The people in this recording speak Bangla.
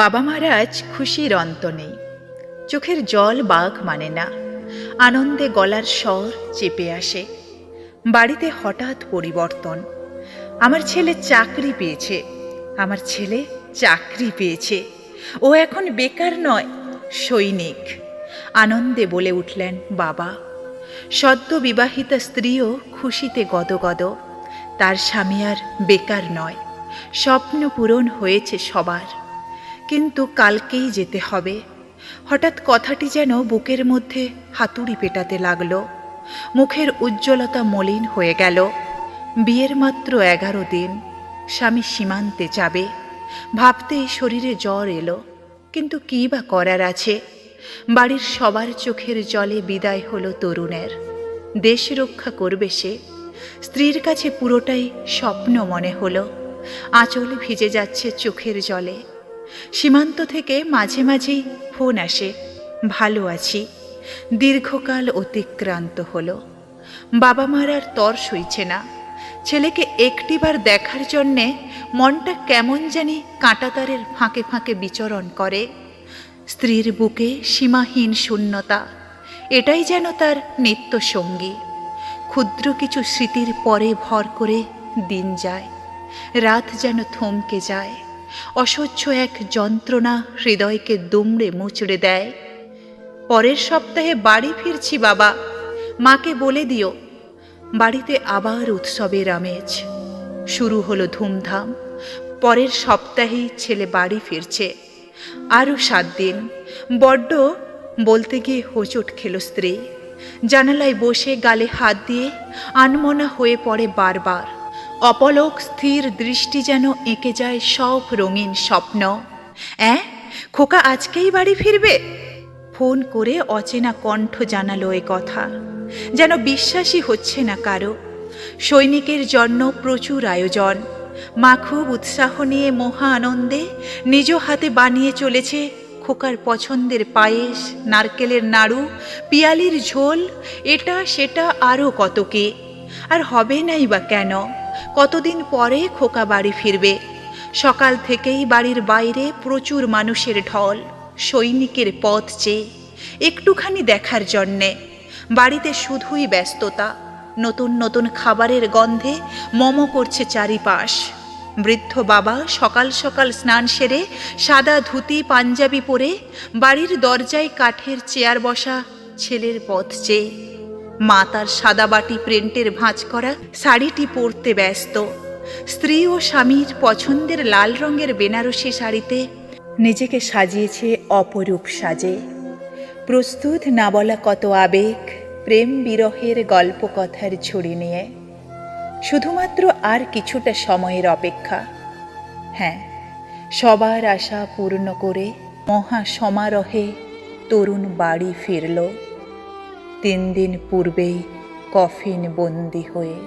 বাবা মহারাজ খুশির অন্ত নেই। চোখের জল বাঘ মানে না, আনন্দে গলার স্বর চেপে আসে। বাড়িতে হঠাৎ পরিবর্তন, আমার ছেলে চাকরি পেয়েছে, আমার ছেলে চাকরি পেয়েছে, ও এখন বেকার নয়, সৈনিক, আনন্দে বলে উঠলেন বাবা। সদ্য বিবাহিতা স্ত্রীও খুশিতে গদগদ, তার স্বামী আর বেকার নয়, স্বপ্ন পূরণ হয়েছে সবার। কিন্তু কালকেই যেতে হবে। হঠাৎ কথাটি যেন বুকের মধ্যে হাতুড়ি পেটাতে লাগল। মুখের উজ্জ্বলতা মলিন হয়ে গেল। বিয়ের মাত্র এগারো দিন, স্বামী সীমান্তে যাবে। ভাবতেই শরীরে জ্বর এলো। কিন্তু কী বা করার আছে? বাড়ির সবার চোখের জলে বিদায় হলো তরুণের। দেশ রক্ষা করবে সে। স্ত্রীর কাছে পুরোটাই স্বপ্ন মনে হলো। আঁচল ভিজে যাচ্ছে চোখের জলে। সীমান্ত থেকে মাঝে মাঝেই ফোন আসে, ভালো আছি। দীর্ঘকাল অতিক্রান্ত হলো। বাবা মার আর তর সইছে না। ছেলেকে একটিবার দেখার জন্যে মনটা কেমন জানি কাঁটাতারের ফাঁকে ফাঁকে বিচরণ করে। স্ত্রীর বুকে সীমাহীন শূন্যতা, এটাই যেন তার নিত্য সঙ্গী। ক্ষুদ্র কিছু স্মৃতির পরে ভর করে দিন যায়। রাত যেন থমকে যায়। অসহ্য এক যন্ত্রণা হৃদয়কে দুমড়ে মুচড়ে দেয়। পরের সপ্তাহে বাড়ি ফিরছি বাবা। মাকে বলে দিও, বাড়িতে আবার উৎসবের আমেজ। শুরু হলো ধুমধাম। পরের সপ্তাহেই ছেলে বাড়ি ফিরছে। আরও সাত দিন। বড্ড, বলতে গিয়ে হোঁচট খেল স্ত্রী। জানালায় বসে গালে হাত দিয়ে আনমনা হয়ে পড়ে বারবার। অপলক স্থির দৃষ্টি যেন এঁকে যায় সব রঙিন স্বপ্ন। অ্যাঁ? খোকা আজকেই বাড়ি ফিরবে? ফোন করে অচেনা কণ্ঠ জানালো এ কথা। যেন বিশ্বাসই হচ্ছে না কারও। সৈনিকের জন্য প্রচুর আয়োজন। মা খুব উৎসাহ নিয়ে মহা আনন্দে নিজ হাতে বানিয়ে চলেছে খোকার পছন্দের পায়েস, নারকেলের নাড়ু, পিয়ালির ঝোল, এটা সেটা আরও কত কি। আর হবে নাই বা কেন? কতদিন পরে খোকা বাড়ি ফিরবে? সকাল থেকেই বাড়ির বাইরে প্রচুর মানুষের ঢল, সৈনিকের পথ চেয়ে, একটুখানি দেখার জন্যে। বাড়িতে শুধুই ব্যস্ততা, নতুন নতুন খাবারের গন্ধে মম করছে চারিপাশ। বৃদ্ধ বাবা সকাল সকাল স্নান সেরে সাদা ধুতি, পাঞ্জাবি পরে বাড়ির দরজায় কাঠের চেয়ার বসা ছেলের পথ চেয়ে। মা তার সাদা বাটি প্রিন্টের ভাঁজ করা শাড়িটি পরতে ব্যস্ত। স্ত্রী ও স্বামীর পছন্দের লাল রঙের বেনারসি শাড়িতে নিজেকে সাজিয়েছে অপরূপ সাজে। প্রস্তুত না বলা কত আবেগ, প্রেম বিরহের গল্প কথার ঝুড়ি নিয়ে। শুধুমাত্র আর কিছুটা সময়ের অপেক্ষা। হ্যাঁ সবার আশা পূর্ণ করে মহা সমারোহে তরুণ বাড়ি ফিরল। তিন দিন পূর্বেই কফিন বন্দি হয়ে